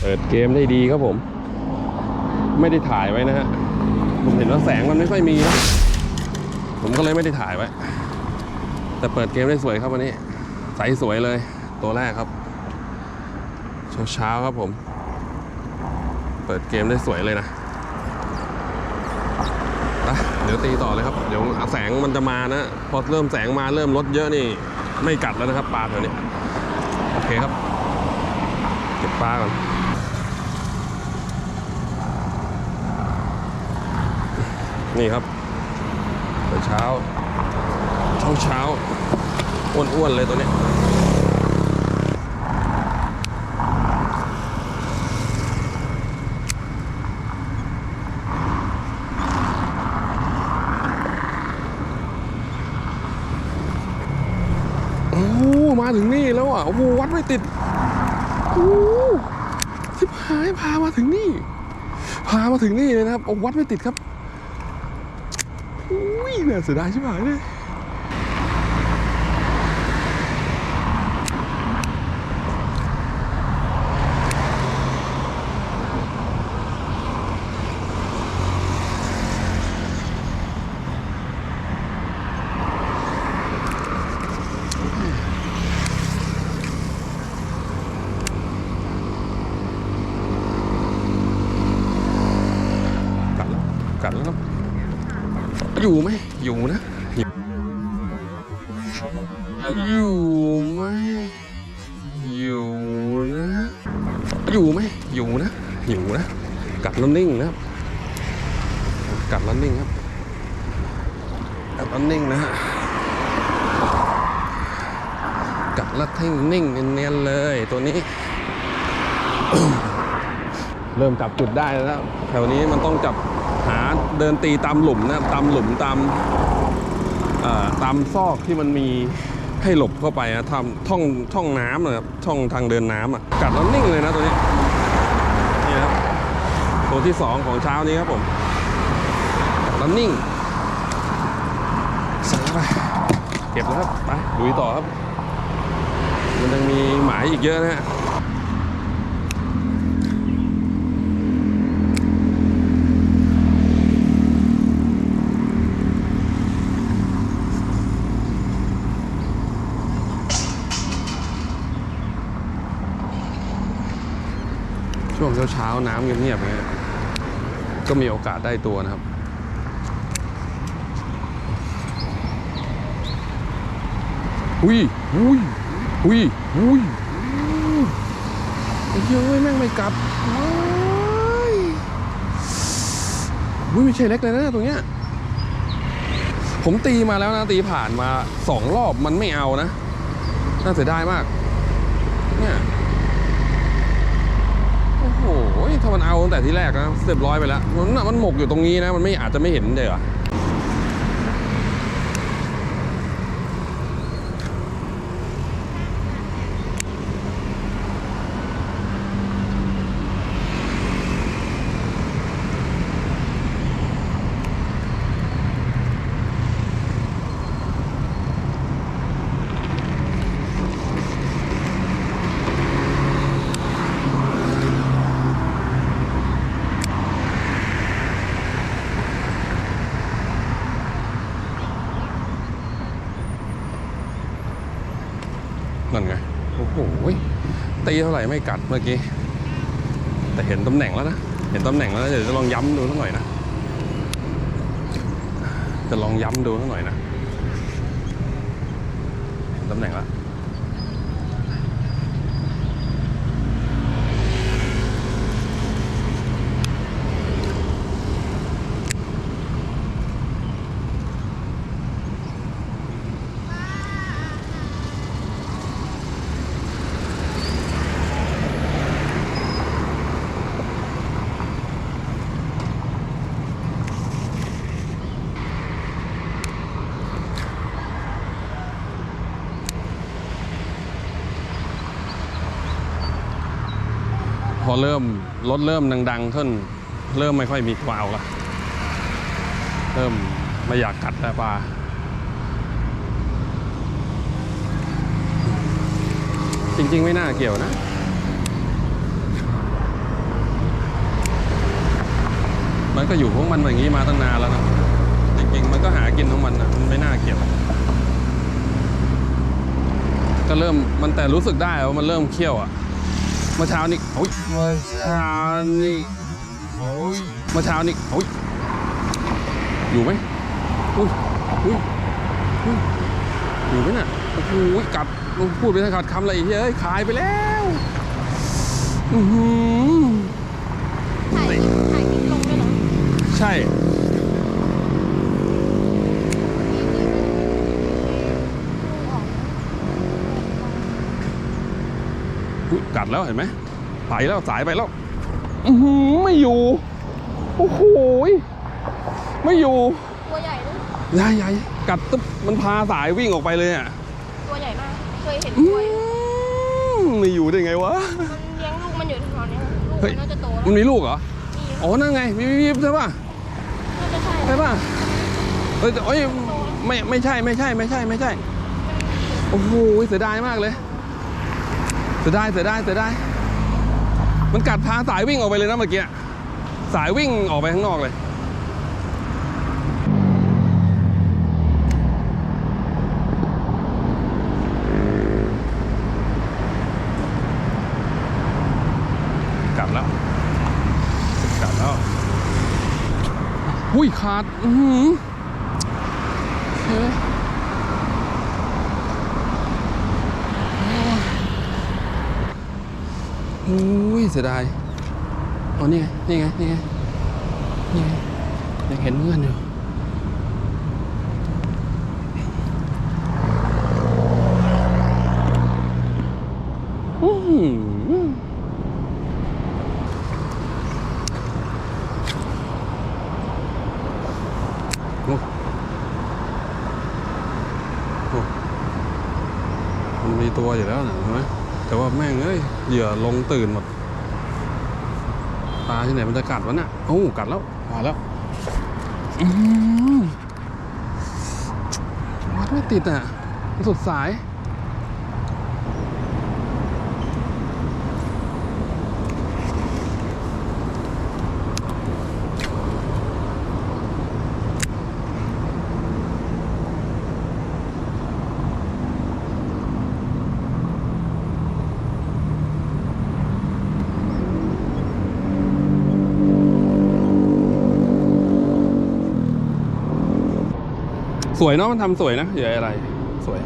เปิดเกมได้ดีครับผม ไม่ได้ถ่ายไว้นะฮะ ผมเห็นว่าแสงมันไม่ค่อยมีนะ ผมก็เลยไม่ได้ถ่ายไว้ แต่เปิดเกมได้สวยครับวันนี้ ใสสวยเลย ตัวแรกครับ เช้าเช้าๆครับผม เปิดเกมได้สวยเลยนะอะเดี๋ยวตีต่อเลยครับ เดี๋ยวแสงมันจะมานะ พอเริ่มแสงมาเริ่มลดเยอะนี่ ไม่กัดแล้วนะครับปลาแถวนี้ โอเคครับ เก็บปลาก่อน นี่ครับเดี๋ยวเช้า เช้าเช้าอ้วนๆเลยตัวนี้โอ้มาถึงนี่แล้วอะโอ้โหวัดไม่ติดโอ้ชิบหายพามาถึงนี่ พามาถึงนี่เลยนะครับโอ้วัดไม่ติดครับ เสียดายชิบหายเลยกัดแล้วกัดแล้วอยู่ไหม กัดแล้วนิ่งนะครับ กัดแล้วนิ่งครับกัดแล้วนิ่งนะฮะกัดแล้วให้นิ่งเนียนๆเลยตัวนี้ เริ่มจับจุดได้แล้วแถวนี้มันต้องจับหาเดินตีตามหลุมนะตามหลุมตามตามซอกที่มันมีให้หลบเข้าไปนะทำท่องท่องน้ำนะครับช่องทางเดินน้ำอะกัดแล้วนิ่งเลยนะตัวนี้ ตัวที่สองของเช้านี้ครับผมกัดแล้วนิ่งใส่เข้าไปเก็บแล้วครับไปลุยต่อครับ มันยังมีหมายอีกเยอะนะฮะช่วงเช้าๆน้ำเงียบๆอย่างเงี้ย ก็มีโอกาสได้ตัวนะครับอุ้ยอุ้ยอุ้ยอุ้ยไอ้เหี้ยอ้ยแม่งไม่กลับวุ้ยไม่ใช่เล็กเลยนะตรงเนี้ยผมตีมาแล้วนะตีผ่านมาสองรอบมันไม่เอานะ น่าเสียดายมาก เนี่ย โอ้โห ถ้ามันเอาตั้งแต่ที่แรกนะเรียบร้อยไปแล้วมันน่ะมันหมกอยู่ตรงนี้นะ มันไม่อาจจะไม่เห็นเลยเหรอ นั่นไง โอ้โห ตีเท่าไหร่ไม่กัดเมื่อกี้ แต่เห็นตำแหน่งแล้วนะ เห็นตำแหน่งแล้วเดี๋ยวจะลองย้ำดูสักหน่อยนะ จะลองย้ำดูสักหน่อยนะเห็นตำแหน่งแล้ว เริ่มรถเริ่มดังๆขึ้น เริ่มไม่ค่อยมีกวาวละเริ่มไม่อยากกัดแต่ปลาจริง ๆ ไม่น่าเกี่ยวนะมันก็อยู่ของมันอย่างนี้มาตั้งนานแล้วนะ จริงๆ มันก็หากินของมันนะมันไม่น่าเกี่ยว ก็เริ่มมันแต่รู้สึกได้ว่ามันเริ่มเคี่ยวอะ่ะ มื่อเช้านี้โอ้ยเมื่อเช้านี้โอ้ยเมื่อเช้านี้โอ้ยอยู่ไหมอุ้ยอุ้ยอุ้ยอยู่ไหมน่ะโอ้โหกัดพูดไปขาดคำอะไรอีกเฮ้ยขายไปแล้วอือหือถ่ายถ่ายคลิปลงด้วยเหรอใช่ อุ๊ย กัดแล้วเห็นไหมไปแล้วสายไปแล้วอือหือไม่อยู่ โอ้โหยไม่อยู่ ตัวใหญ่ด้วยใหญ่ใหญ่กัดตึ๊บมันพาสายวิ่งออกไปเลยอะ ตัวใหญ่มาก เคยเห็นอืตัวอยู่มไม่อยู่ได้ไงวะ มันเลี้ยงลูกมันอยู่แถวๆเนี้ยลูกเฮ้ยมันน่าจะโตแล้วมันมีลูกเหรอมีอ๋อ นั่นไงมีมีมีใช่ป่ะน่าจะใช่ใช่ป่ะเอ้ยแต่เอ้ยไม่ไม่ใช่ไม่ใช่ไม่ใช่ไม่ใช่ โอ้โหเสียดายมากเลย เสียดายเสียดายเสียดายมันกัดพาสายวิ่งออกไปเลยนะเมื่อกี้สายวิ่งออกไปข้างนอกเลยกัดแล้วกัดแล้วหุ้ยขาด อือหือเฮ้ย อุ้ยเสียดายอ๋อนี่ไง นี่ไง นี่ไง นี่ไง ยังเห็นเงื่อนอยู่อือโอ้มันมีตัวอยู่แล้วนะใช่ไหม แต่ว่าแม่งเอ้ยเหยื่อลงตื่นหมดปลาที่ไหนมันจะกัดวะน่ะโอ้กัดแล้วมาแล้วอืมวัดไม่ติดอะ สุดสาย สวยเนาะมันทำสวยนะเหยื่ออะไร สวย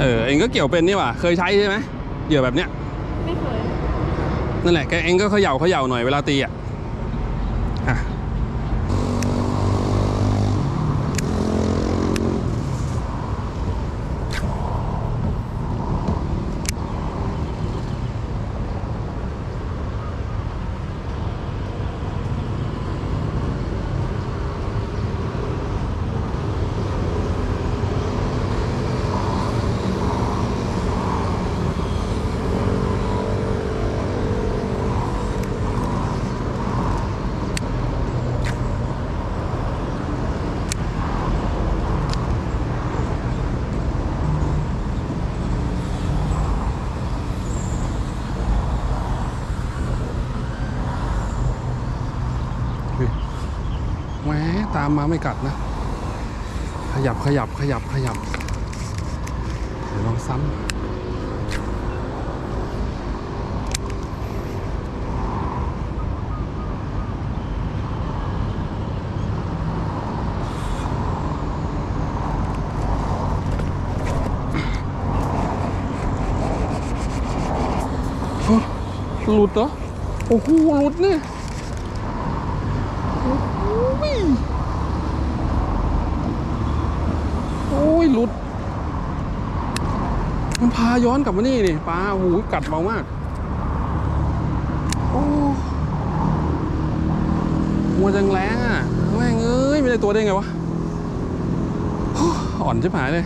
เออเองก็เกี่ยวเป็นนี่หว่า เคยใช้ใช่ไหมเหยื่อแบบเนี้ย ไม่เคย นั่นแหละแกเองก็เขย่าเขย่าหน่อยเวลาตีอะอะามมาไม่กัดนะ ขยับขยับขยับขยับเดี๋ยวลองซ้ำหลุดเหรอ โอ้โหหลุดเนี่ย โอ้ ยหลุด มันพาย้อนกลับมานี่นี่ปลาหูกัดเบามากโอ้หัวจังแรงอะแม่งเอ้ยไม่ได้ตัวได้ไงวะอ้อ่อนชิบหายเลย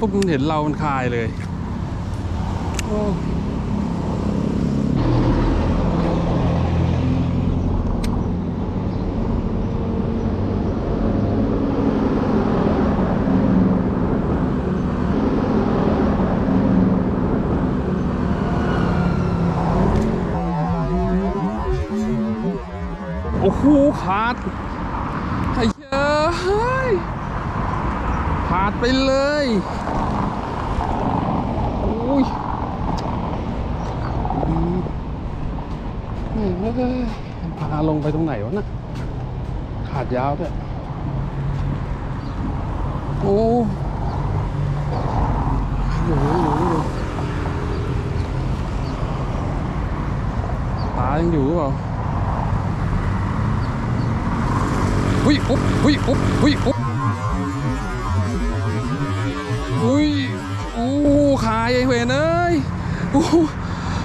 ปุ๊บมันเห็นเรามันคายเลยโอ้โอ้โหขาดไอ้เจ้ยขาดไปเลยโอ้ยอืม เฮ้ยพาลงไปตรงไหนวะน่ะขาดยาวด้วยโอ้อยู่อยู่อยู่ปลายังอยู่หรือเปล่าหุ้ยปุ๊บหุ้ยปุ๊บหุ้ยปุ๊บหุ้ยโอ้ขายไอ้เวนเอ้ยโอ้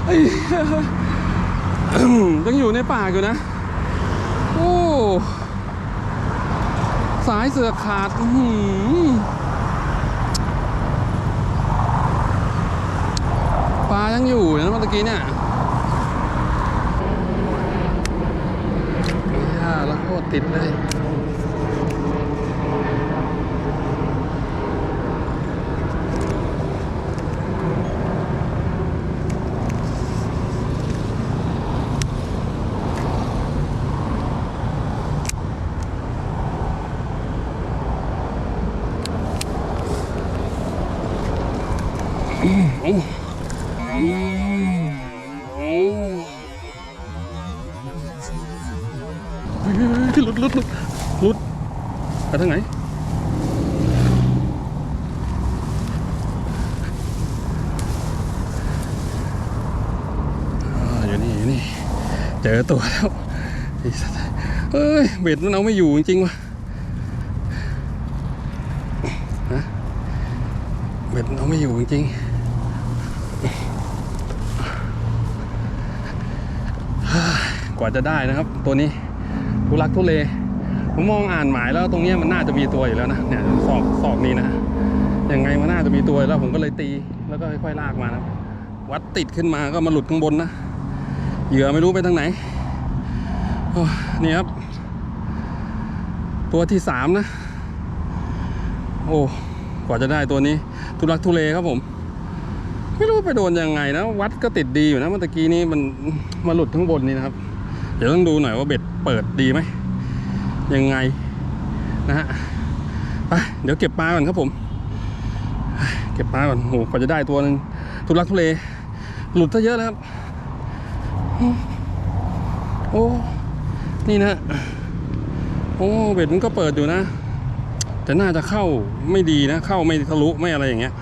ไอ้ ยังอยู่ในป่าอยู่นะ โอ้สายเสือขาดหืปลายังอยู่นะเมื่อกี้เนี่ยแล้วโคตรติดเลย เฮ้ยหลุดหลุดหลุดหลุดไปทางไหนอ่าอยู่นี่อยู่นี่ เจอตัวแล้วไอ้สัตว์เฮ้ยเบ็ดมันเอาไม่อยู่จริงๆวะฮะเบ็ดมันเอาไม่อยู่จริงกว่าจะได้นะครับ ตัวนี้ทุลักทุเลผมมองอ่านหมายแล้วตรงเนี้ยมันน่าจะมีตัวอยู่แล้วนะเนี่ยศอกศอกนี้นะยังไงมันน่าจะมีตัวแล้วผมก็เลยตี แล้วก็ค่อยๆลากมานะวัดติดขึ้นมาก็มาหลุดข้างบนนะ เหยื่อไม่รู้ไปทางไหนนี่ครับ ตัวที่สามนะ โอ้กว่าจะได้ตัวนี้ทุลักทุเลครับผม ไม่รู้ไปโดนยังไงนะ วัดก็ติดดีอยู่นะเมื่อกี้นี้มันมาหลุดข้างบนนี่นะครับ เดี๋ยวต้องดูหน่อยว่าเบ็ดเปิดดีไหมยังไงนะฮะไปเดี๋ยวเก็บปลาก่อนครับผม เก็บปลาก่อนโหกว่าจะได้ตัวหนึ่งทุลักทุเลหลุดซะเยอะแล้วครับ โอ้ นี่นะ โอ้เบ็ดมันก็เปิดอยู่นะ แต่น่าจะเข้าไม่ดีนะ เข้าไม่ทะลุไม่อะไรอย่างเงี้ย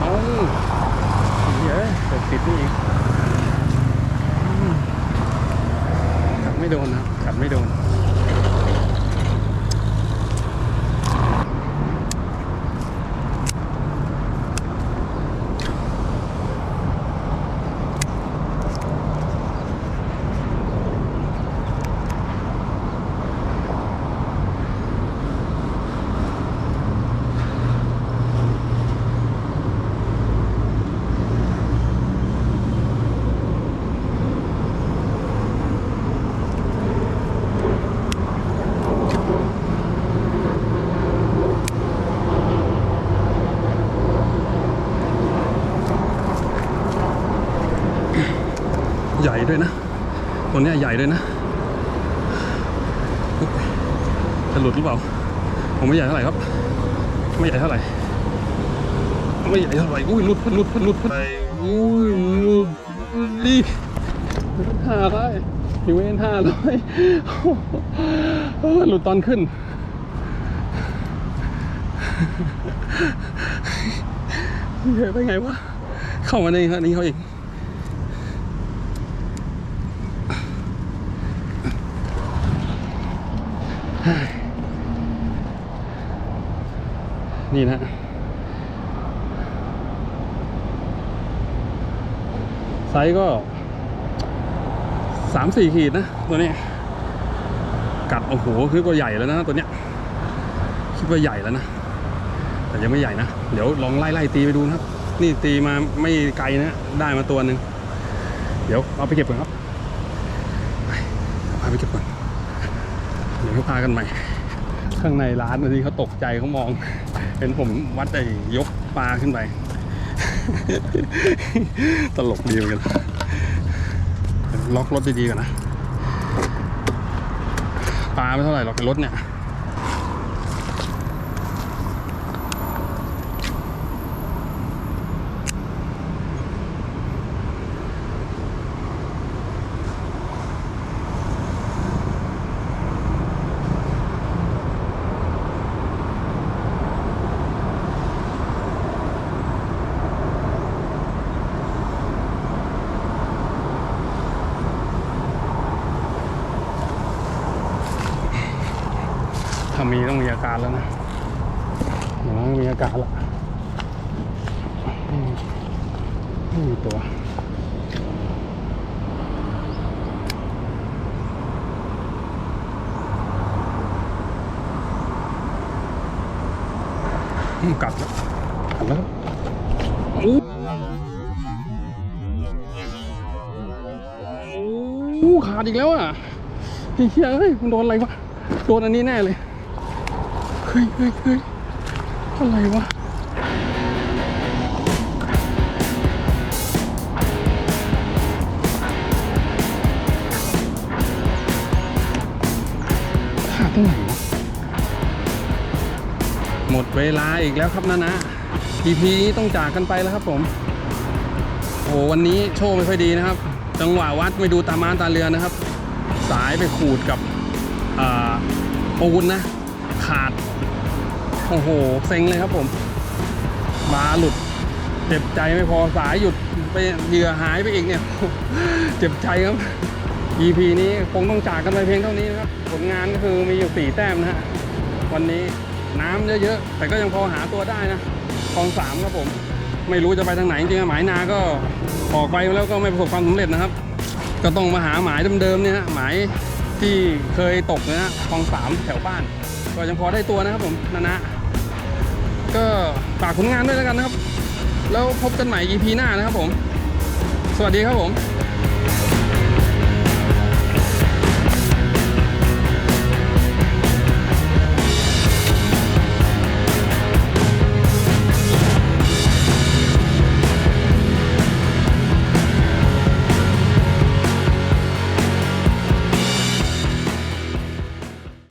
เอ้าเยอะเปิดปิดนี่อีกอืมกัดไม่โดนนะครับกัดไม่โดน ใหญ่ด้วยนะ ตัวนี้ใหญ่ด้วยนะจะหลุดหรือเปล่า ผมไม่ใหญ่เท่าไหร่ครับ ไม่ใหญ่เท่าไหร่ ไม่ใหญ่เท่าไหร่ อุ้ยหลุดหลุดหลุดไปอุ้ยหลุดดิห้าร้อยพี่เวนห้าร้อยโอ้ยหลุดตอนขึ้น เยอะได้ไงวะ เข้ามาในครับนี่เขาเอง นี่นะไซส์ก็สามสี่ขีดนะ ตัวนี้ กัดโอ้โหคือก็ใหญ่แล้วนะตัวเนี้ยคิดว่าใหญ่แล้วนะ แต่ยังไม่ใหญ่นะ เดี๋ยวลองไล่ไล่ตีไปดูนะครับ นี่ตีมาไม่ไกลนะ ได้มาตัวหนึ่งเดี๋ยวเอาไปเก็บก่อนครับไปเอาพาไปเก็บก่อน เขาพากันใหม่ ข้างในร้านนี่เขาตกใจเขามอง เห็นผมวัดไอ้ยกปลาขึ้นไป ตลกดีเหมือนกัน ล็อกรถดีๆกันนะ ปลาไม่เท่าไหร่หรอกรถเนี่ย ถ้ามี ต้องมีอาการแล้วนะอย่างนั้นมีอาการแล้วอืมไม่มีตัวกัดแล้วกัดแล้วอู้ขาดอีกแล้วอะเฮ้ยมันโดนอะไรวะ โดนอันนี้แน่เลย ฮ้ยเฮ้ยเฮ้ยอะไรวะขาดตรงไหนวะหมดเวลาอีกแล้วครับนะนะ EP นี้ต้องจากกันไปแล้วครับผม โอ้วันนี้โชคไม่ค่อยดีนะครับ จังหวะวัดไม่ดูตาม้าตาเรือนะครับ สายไปขูดกับอาปูนนะ ขาด โอ้โหเซ็งเลยครับผมบาหลุด เจ็บใจไม่พอสายหยุดไปเหยื่อหายไปอีกเนี่ย เจ็บใจครับ EP นี้คงต้องจากกันไปเพียงเท่านี้นะครับ ผลงานก็คือมีอยู่สี่แต้มนะฮะ วันนี้น้ำเยอะๆ แต่ก็ยังพอหาตัวได้นะคลองสามครับผม ไม่รู้จะไปทางไหนจริงๆหมายนาก็ออกไปแล้วก็ไม่ประสบความสำเร็จนะครับ ก็ต้องมาหาหมายเดิมๆเนี่ยฮะหมายที่เคยตกนะฮะคลองสามแถวบ้าน ก็ยังพอได้ตัวนะครับผมนะนะ ก็ฝากผลงานด้วยแล้วกันนะครับ แล้วพบกันใหม่ EP หน้านะครับผม สวัสดีครับผม